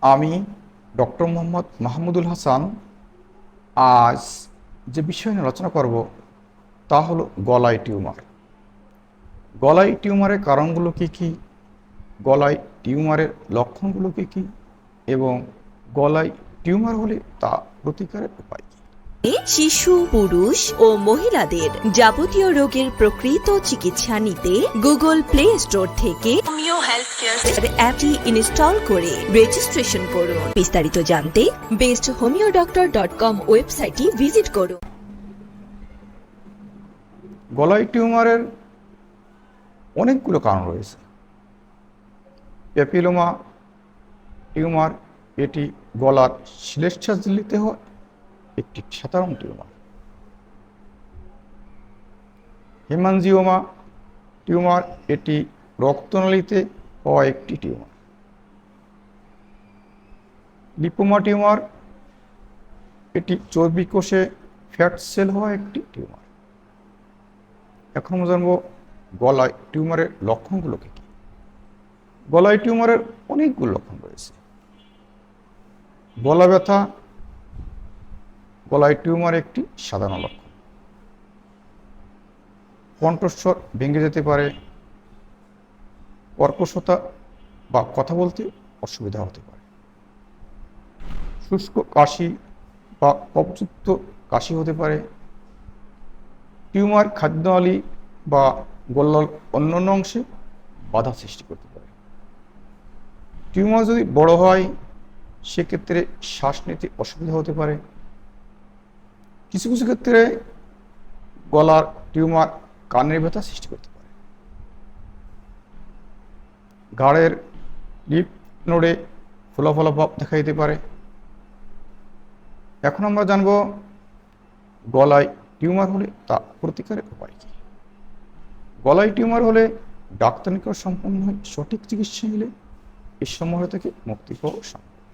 আমি ডক্টর মোহাম্মদ মাহমুদুল হাসান আজ যে বিষয় নিয়ে আলোচনা করব, তা হলো গলায় টিউমার। গলায় টিউমারের কারণগুলো কী কী? গলায় টিউমারের লক্ষণগুলো কী কী? এবং গলায় টিউমার হলে তা প্রতিকারের উপায় কী? শিশু পুরুষ ও মহিলাদের যাবতীয় রোগের প্রকৃত চিকিৎসা নিতে গুগল প্লে স্টোর থেকে অ্যাপটি ইনস্টল করে রেজিস্ট্রেশন করুন। বিস্তারিত জানতে best homeo doctor dot com ওয়েবসাইটটি ভিজিট করুন। গলায় টিউমারের অনেকগুলো কারণ রয়েছে। প্যাপিলোমা টিউমার এটি গলার শ্লেষ্মাঝিল্লিতে হয়। একটি সাধারণ টিউমার। হেমানজিওমা টিউমার, এটি রক্তনালীতে হওয়া একটি টিউমার। লিপোমা টিউমার, এটি চর্বি কোষে ফ্যাট সেল হওয়া একটি টিউমার। এখন জানব গলায় টিউমারের লক্ষণগুলো কী? গলায় টিউমারের অনেকগুলো লক্ষণ রয়েছে। গলা ব্যথা গলায় টিউমার একটি সাধারণ লক্ষণ। কণ্ঠস্বর ভেঙে যেতে পারে, কর্কশতা বা কথা বলতে অসুবিধা হতে পারে। শুষ্ক কাশি বা কপযুক্ত কাশি হতে পারে। টিউমার খাদ্যনালী বা গলার অন্যান্য অংশে বাধা সৃষ্টি করতে পারে। টিউমার যদি বড় হয়, সেক্ষেত্রে শ্বাস নিতে অসুবিধা হতে পারে। কিছু কিছু ক্ষেত্রে গলার টিউমার কানের ব্যথা সৃষ্টি করতে পারে। ঘাড়ের লিপ নোড়ে ফোলা ফোলা ভাব দেখা দিতে পারে। এখন আমরা জানব গলায় টিউমার হলে তা প্রতিকারের উপায় কী? গলায় টিউমার হলে ডাক্তার নিকট সম্পন্ন হয় সঠিক চিকিৎসা নিলে এই সময় থেকে মুক্তি পাওয়া সম্ভব।